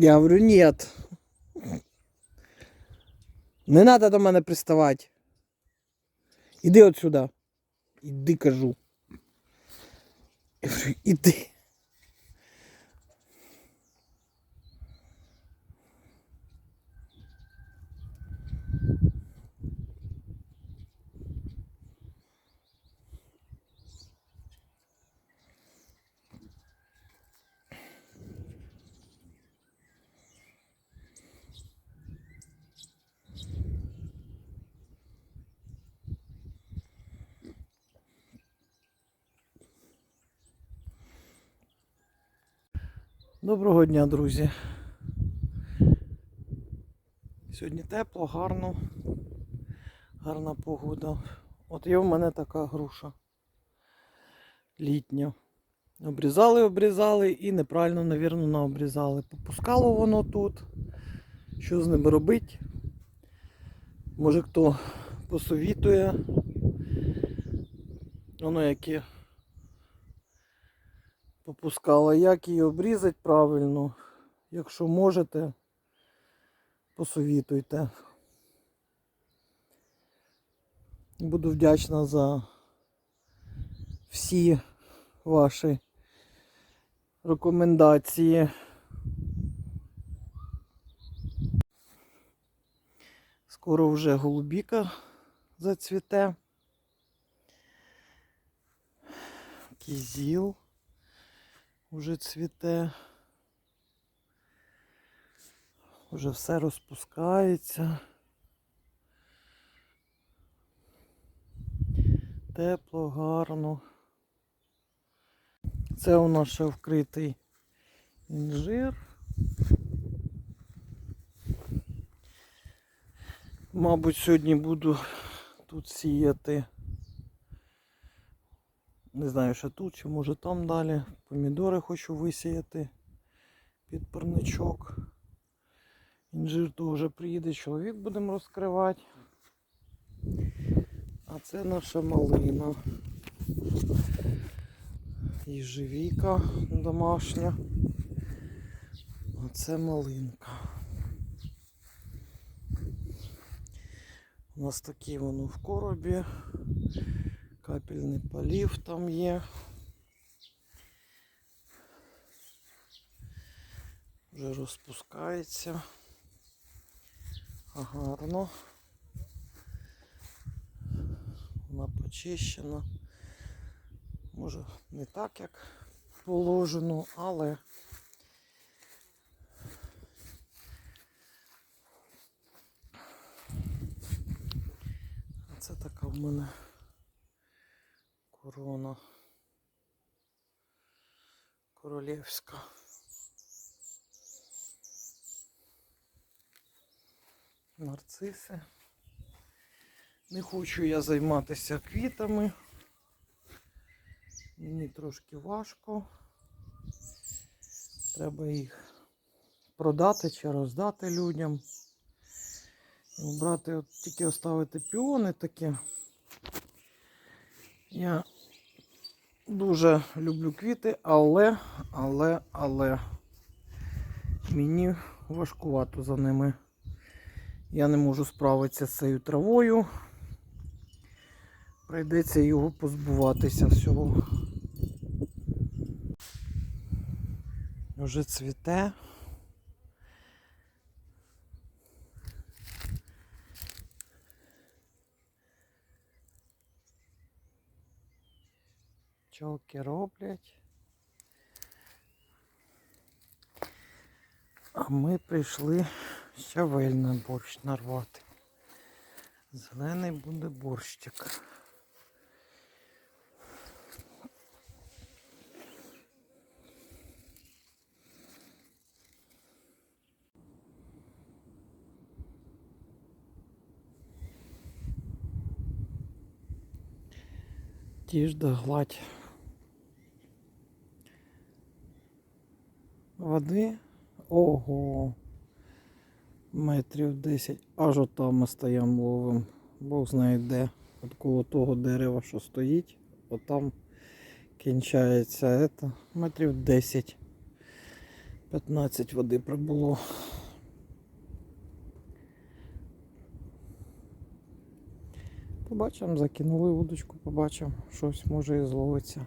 Я говорю, нет. Не треба до мене приставати. Іди от сюди. Іди, кажу. Я говорю, іди. Доброго дня, друзі. Сьогодні тепло, гарно, гарна погода. От є в мене така груша літня. Обрізали, обрізали і неправильно, навірно, наобрізали. Попускало воно тут. Що з ним робити? Може хто посовітує. Воно яке попускала. Як її обрізати правильно? Якщо можете, посовітуйте. Буду вдячна за всі ваші рекомендації. Скоро вже голубіка зацвіте. Кізіл вже цвіте. Вже все розпускається. Тепло, гарно. Це у нас ще вкритий інжир. Мабуть, сьогодні буду тут сіяти. Не знаю, що тут, чи може там далі. Помідори хочу висіяти під парничок. Інжир то вже приїде, чоловік будемо розкривати. А це наша малина. Їжевіка домашня. А це малинка. У нас такі воно в коробі. Капельний полів там є. Вже розпускається. Гарно. Вона почищена. Може не так, як положено, але це така в мене корона королівська. Нарциси. Не хочу я займатися квітами. Мені трошки важко. Треба їх продати чи роздати людям. І Обрати, от тільки оставити піони такі. Я дуже люблю квіти, але, але, але мені важкувато за ними. Я не можу справитися з цією травою. Прийдеться його позбуватися всього. Вже цвіте. Пчелки роблять. А ми прийшли щавель борщ нарвати. Зелений буде борщик. Ті ж да Води. Ого. Метрів 10. Аж отам ми стоїмо ловим. Бог знає де. От коло того дерева, що стоїть. Отам кінчається это. Метрів 10. 15 води прибуло. Побачимо, закинули удочку, побачимо, щось може і зловиться.